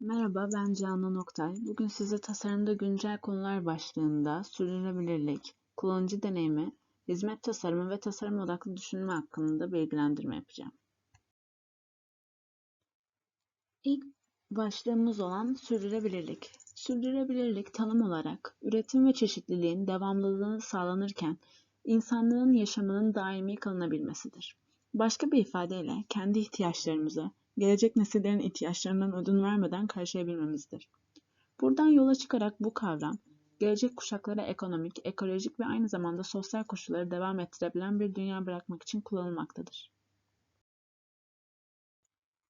Merhaba, ben Canan Oktay. Bugün size tasarımda güncel konular başlığında sürdürülebilirlik, kullanıcı deneyimi, hizmet tasarımı ve tasarım odaklı düşünme hakkında bilgilendirme yapacağım. İlk başlığımız olan sürdürülebilirlik. Sürdürülebilirlik tanım olarak üretim ve çeşitliliğin devamlılığı sağlanırken insanlığın yaşamının daimi kılınabilmesidir. Başka bir ifadeyle kendi ihtiyaçlarımızı, gelecek nesillerin ihtiyaçlarından ödün vermeden karşılayabilmemizdir. Buradan yola çıkarak bu kavram, gelecek kuşaklara ekonomik, ekolojik ve aynı zamanda sosyal koşulları devam ettirebilen bir dünya bırakmak için kullanılmaktadır.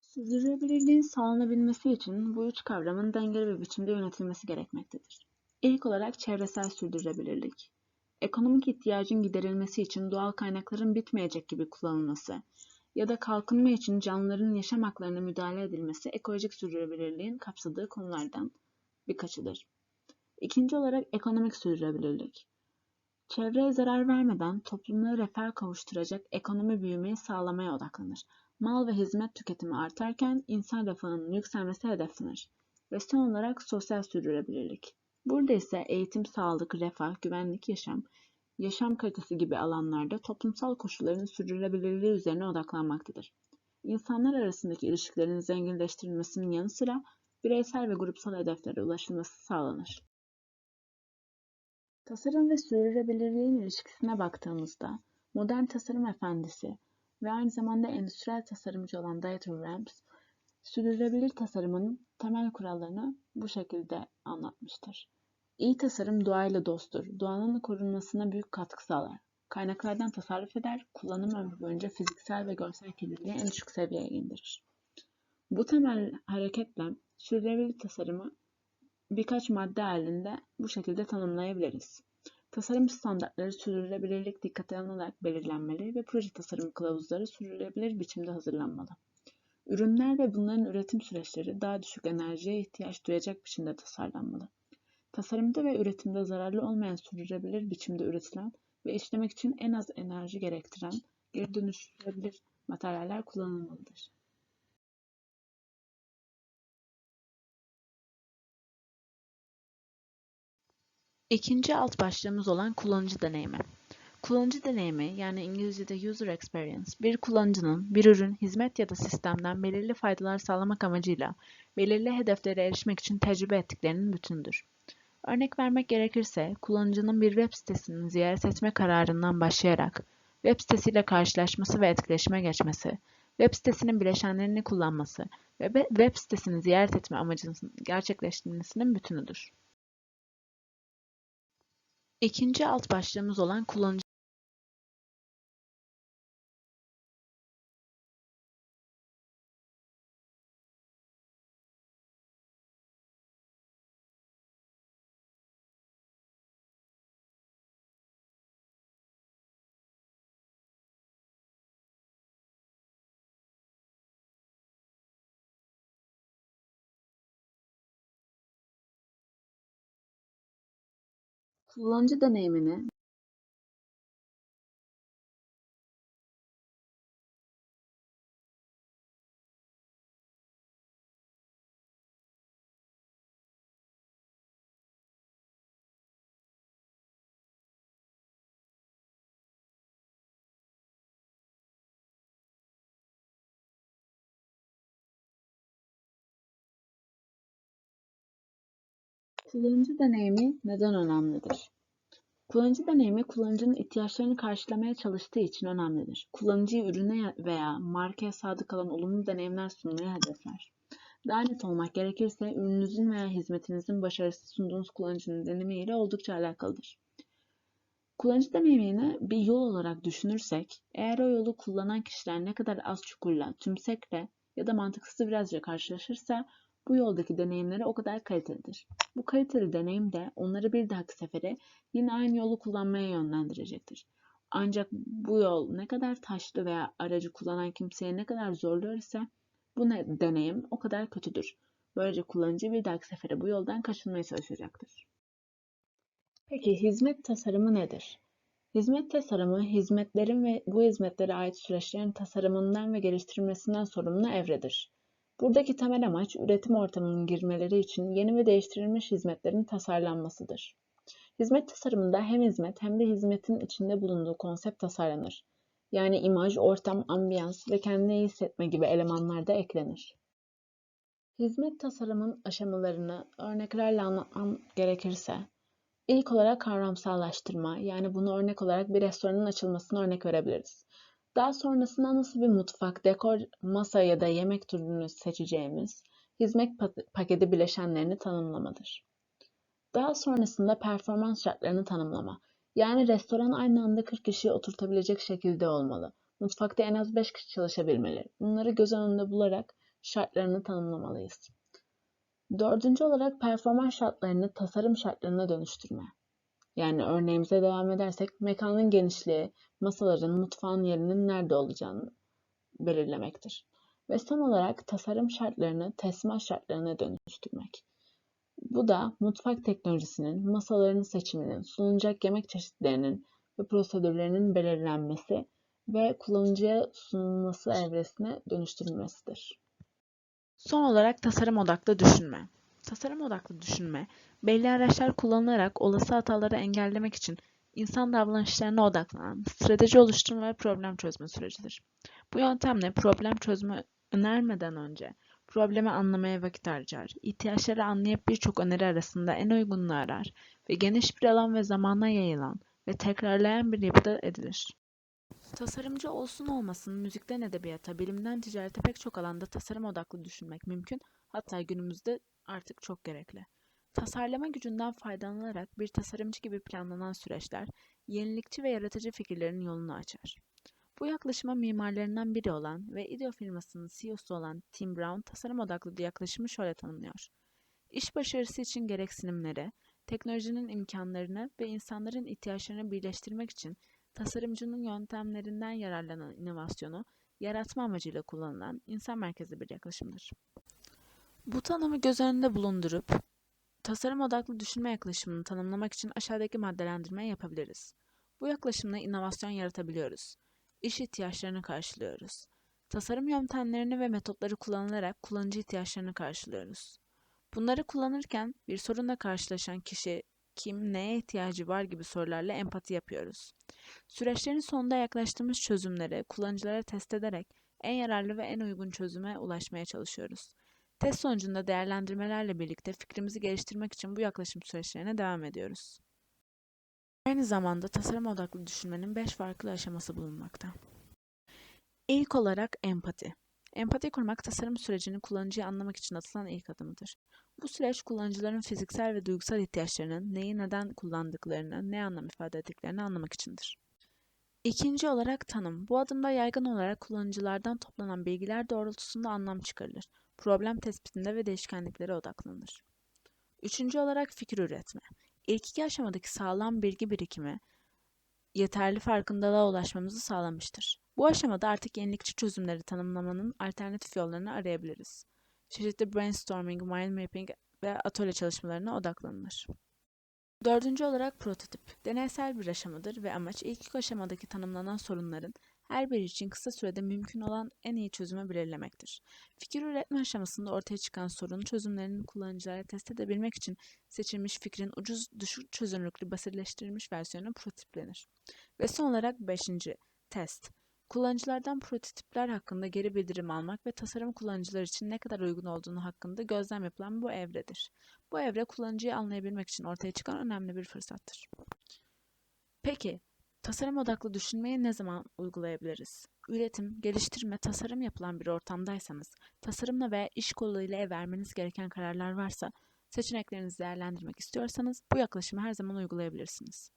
Sürdürülebilirliğin sağlanabilmesi için bu üç kavramın dengeli bir biçimde yönetilmesi gerekmektedir. İlk olarak çevresel sürdürülebilirlik. Ekonomik ihtiyacın giderilmesi için doğal kaynakların bitmeyecek gibi kullanılması, ya da kalkınma için canlıların yaşam haklarına müdahale edilmesi ekolojik sürdürülebilirliğin kapsadığı konulardan birkaçıdır. İkinci olarak ekonomik sürdürülebilirlik. Çevreye zarar vermeden toplumları refah kavuşturacak ekonomi büyümeyi sağlamaya odaklanır. Mal ve hizmet tüketimi artarken insan refahının yükselmesi hedeflenir. Ve son olarak sosyal sürdürülebilirlik. Burada ise eğitim, sağlık, refah, güvenlik, yaşam yaşam kalitesi gibi alanlarda toplumsal koşulların sürdürülebilirliği üzerine odaklanmaktadır. İnsanlar arasındaki ilişkilerin zenginleştirilmesinin yanı sıra bireysel ve grupsal hedeflere ulaşılması sağlanır. Tasarım ve sürdürülebilirliğin ilişkisine baktığımızda modern tasarım efendisi ve aynı zamanda endüstriyel tasarımcı olan Dieter Rams, sürdürülebilir tasarımın temel kurallarını bu şekilde anlatmıştır. İyi tasarım doğayla dosttur. Doğanın korunmasına büyük katkı sağlar. Kaynaklardan tasarruf eder, kullanım ömrü boyunca fiziksel ve görsel kirliliği en düşük seviyeye indirir. Bu temel hareketle sürdürülebilir tasarımı birkaç madde halinde bu şekilde tanımlayabiliriz. Tasarım standartları sürdürülebilirlik dikkate alınarak belirlenmeli ve proje tasarım kılavuzları sürdürülebilir biçimde hazırlanmalı. Ürünler ve bunların üretim süreçleri daha düşük enerjiye ihtiyaç duyacak biçimde tasarlanmalı. Tasarımda ve üretimde zararlı olmayan sürdürülebilir biçimde üretilen ve işlemek için en az enerji gerektiren geri dönüştürülebilir materyaller kullanılmalıdır. İkinci alt başlığımız olan kullanıcı deneyimi. Kullanıcı deneyimi yani İngilizce'de user experience bir kullanıcının bir ürün, hizmet ya da sistemden belirli faydalar sağlamak amacıyla belirli hedeflere erişmek için tecrübe ettiklerinin bütünüdür. Örnek vermek gerekirse, kullanıcının bir web sitesini ziyaret etme kararından başlayarak web sitesiyle karşılaşması ve etkileşime geçmesi, web sitesinin bileşenlerini kullanması ve web sitesini ziyaret etme amacının gerçekleştirilmesinin bütünüdür. İkinci alt başlığımız olan kullanıcı Kullanıcı deneyimini Kullanıcı deneyimi neden önemlidir? Kullanıcı deneyimi kullanıcının ihtiyaçlarını karşılamaya çalıştığı için önemlidir. Kullanıcıyı ürüne veya markaya sadık kalan olumlu deneyimler sunmayı hedefler. Daha net olmak gerekirse ürününüzün veya hizmetinizin başarısı sunduğunuz kullanıcının deneyimiyle oldukça alakalıdır. Kullanıcı deneyimini bir yol olarak düşünürsek, eğer o yolu kullanan kişiler ne kadar az çukurla, tümsekle ya da mantıksız virajla karşılaşırsa bu yoldaki deneyimleri o kadar kalitelidir. Bu kaliteli deneyim de onları bir dahaki sefere yine aynı yolu kullanmaya yönlendirecektir. Ancak bu yol ne kadar taşlı veya aracı kullanan kimseye ne kadar zorluyor ise bu deneyim o kadar kötüdür. Böylece kullanıcı bir dahaki sefere bu yoldan kaçınmaya çalışacaktır. Peki hizmet tasarımı nedir? Hizmet tasarımı, hizmetlerin ve bu hizmetlere ait süreçlerin tasarımından ve geliştirilmesinden sorumlu evredir. Buradaki temel amaç üretim ortamının girmeleri için yeni ve değiştirilmiş hizmetlerin tasarlanmasıdır. Hizmet tasarımında hem hizmet hem de hizmetin içinde bulunduğu konsept tasarlanır. Yani imaj, ortam, ambiyans ve kendini iyi hissetme gibi elemanlar da eklenir. Hizmet tasarımın aşamalarını örneklerle anlatmam gerekirse, ilk olarak kavramsallaştırma, yani bunu örnek olarak bir restoranın açılmasına örnek verebiliriz. Daha sonrasında nasıl bir mutfak, dekor, masa ya da yemek türünü seçeceğimiz hizmet paketi bileşenlerini tanımlamadır. Daha sonrasında performans şartlarını tanımlama. Yani restoran aynı anda 40 kişiyi oturtabilecek şekilde olmalı. Mutfakta en az 5 kişi çalışabilmeli. Bunları göz önünde bularak şartlarını tanımlamalıyız. Dördüncü olarak performans şartlarını tasarım şartlarına dönüştürme. Yani örneğimize devam edersek mekanın genişliği, masaların, mutfağın yerinin nerede olacağını belirlemektir. Ve son olarak tasarım şartlarını teslimat şartlarına dönüştürmek. Bu da mutfak teknolojisinin, masaların seçiminin, sunulacak yemek çeşitlerinin ve prosedürlerinin belirlenmesi ve kullanıcıya sunulması evresine dönüştürülmesidir. Son olarak tasarım odaklı düşünme. Tasarım odaklı düşünme, belli araçlar kullanılarak olası hataları engellemek için insan davranışlarına odaklanan strateji oluşturma ve problem çözme sürecidir. Bu yöntemle problem çözme önermeden önce problemi anlamaya vakit harcar, ihtiyaçları anlayıp birçok öneri arasında en uygununu arar ve geniş bir alan ve zamana yayılan ve tekrarlayan bir yapıda edilir. Tasarımcı olsun olmasın müzikten edebiyata, bilimden ticarete pek çok alanda tasarım odaklı düşünmek mümkün, hatta günümüzde artık çok gerekli. Tasarlama gücünden faydalanarak bir tasarımcı gibi planlanan süreçler, yenilikçi ve yaratıcı fikirlerin yolunu açar. Bu yaklaşıma mimarlarından biri olan ve IDEO firmasının CEO'su olan Tim Brown tasarım odaklı yaklaşımı şöyle tanımlıyor. İş başarısı için gereksinimleri, teknolojinin imkanlarını ve insanların ihtiyaçlarını birleştirmek için tasarımcının yöntemlerinden yararlanan inovasyonu yaratma amacıyla kullanılan insan merkezli bir yaklaşımdır. Bu tanımı göz önünde bulundurup tasarım odaklı düşünme yaklaşımını tanımlamak için aşağıdaki maddelendirmeyi yapabiliriz. Bu yaklaşımla inovasyon yaratabiliyoruz. İş ihtiyaçlarını karşılıyoruz. Tasarım yöntemlerini ve metotları kullanılarak kullanıcı ihtiyaçlarını karşılıyoruz. Bunları kullanırken bir sorunla karşılaşan kişi kim, neye ihtiyacı var gibi sorularla empati yapıyoruz. Süreçlerin sonunda yaklaştığımız çözümleri kullanıcılara test ederek en yararlı ve en uygun çözüme ulaşmaya çalışıyoruz. Test sonucunda değerlendirmelerle birlikte fikrimizi geliştirmek için bu yaklaşım süreçlerine devam ediyoruz. Aynı zamanda tasarım odaklı düşünmenin 5 farklı aşaması bulunmakta. İlk olarak empati. Empati kurmak tasarım sürecini kullanıcıyı anlamak için atılan ilk adımıdır. Bu süreç kullanıcıların fiziksel ve duygusal ihtiyaçlarının neyi neden kullandıklarını, ne anlam ifade ettiklerini anlamak içindir. İkinci olarak tanım. Bu adımda yaygın olarak kullanıcılardan toplanan bilgiler doğrultusunda anlam çıkarılır. Problem tespitinde ve değişkenliklere odaklanır. Üçüncü olarak fikir üretme. İlk iki aşamadaki sağlam bilgi birikimi yeterli farkındalığa ulaşmamızı sağlamıştır. Bu aşamada artık yenilikçi çözümleri tanımlamanın alternatif yollarını arayabiliriz. Çeşitli brainstorming, mind mapping ve atölye çalışmalarına odaklanılır. Dördüncü olarak prototip. Deneysel bir aşamadır ve amaç ilk iki aşamadaki tanımlanan sorunların her biri için kısa sürede mümkün olan en iyi çözümü belirlemektir. Fikir üretme aşamasında ortaya çıkan sorun çözümlerinin kullanıcılara test edebilmek için seçilmiş fikrin ucuz düşük çözünürlüklü basitleştirilmiş versiyonu prototiplenir. Ve son olarak beşinci, test. Kullanıcılardan prototipler hakkında geri bildirim almak ve tasarım kullanıcılar için ne kadar uygun olduğunu hakkında gözlem yapılan bu evredir. Bu evre kullanıcıyı anlayabilmek için ortaya çıkan önemli bir fırsattır. Peki, tasarım odaklı düşünmeyi ne zaman uygulayabiliriz? Üretim, geliştirme, tasarım yapılan bir ortamdaysanız, tasarımla veya iş koluyla ev vermeniz gereken kararlar varsa, seçeneklerinizi değerlendirmek istiyorsanız bu yaklaşımı her zaman uygulayabilirsiniz.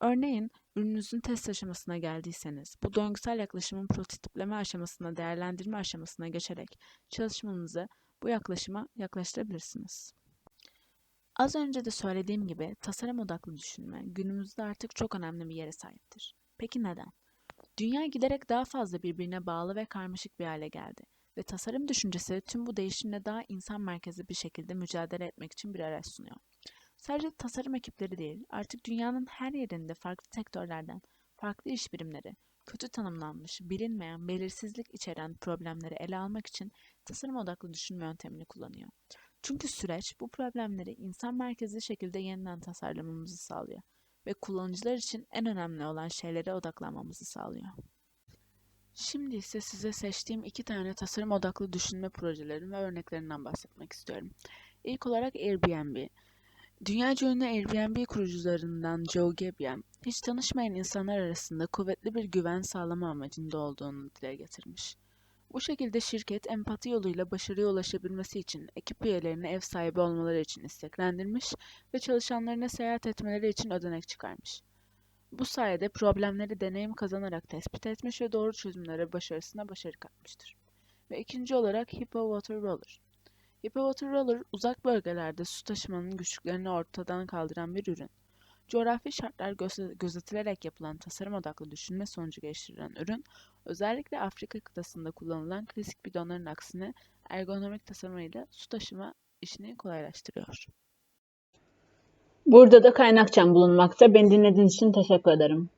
Örneğin ürününüzün test aşamasına geldiyseniz bu döngüsel yaklaşımın prototipleme aşamasına, değerlendirme aşamasına geçerek çalışmanızı bu yaklaşıma yaklaştırabilirsiniz. Az önce de söylediğim gibi tasarım odaklı düşünme günümüzde artık çok önemli bir yere sahiptir. Peki neden? Dünya giderek daha fazla birbirine bağlı ve karmaşık bir hale geldi ve tasarım düşüncesi tüm bu değişimle daha insan merkezli bir şekilde mücadele etmek için bir araç sunuyor. Sadece tasarım ekipleri değil, artık dünyanın her yerinde farklı sektörlerden, farklı iş birimleri, kötü tanımlanmış, bilinmeyen, belirsizlik içeren problemleri ele almak için tasarım odaklı düşünme yöntemini kullanıyor. Çünkü süreç bu problemleri insan merkezli şekilde yeniden tasarlamamızı sağlıyor ve kullanıcılar için en önemli olan şeylere odaklanmamızı sağlıyor. Şimdi ise size seçtiğim iki tane tasarım odaklı düşünme projelerin ve örneklerinden bahsetmek istiyorum. İlk olarak Airbnb. Dünyaca ünlü Airbnb kurucularından Joe Gebbia, hiç tanışmayan insanlar arasında kuvvetli bir güven sağlama amacında olduğunu dile getirmiş. Bu şekilde şirket empati yoluyla başarıya ulaşabilmesi için ekip üyelerine ev sahibi olmaları için isteklendirmiş ve çalışanlarına seyahat etmeleri için ödenek çıkarmış. Bu sayede problemleri deneyim kazanarak tespit etmiş ve doğru çözümlere başarısına başarı katmıştır. Ve ikinci olarak Hippo Water Roller. Hippo Water Roller uzak bölgelerde su taşımanın güçlüklerini ortadan kaldıran bir ürün. Coğrafi şartlar göze- gözetilerek yapılan tasarım odaklı düşünme sonucu geliştirilen ürün, özellikle Afrika kıtasında kullanılan klasik bidonların aksine ergonomik tasarımıyla su taşıma işini kolaylaştırıyor. Burada da kaynakçam bulunmakta. Beni dinlediğiniz için teşekkür ederim.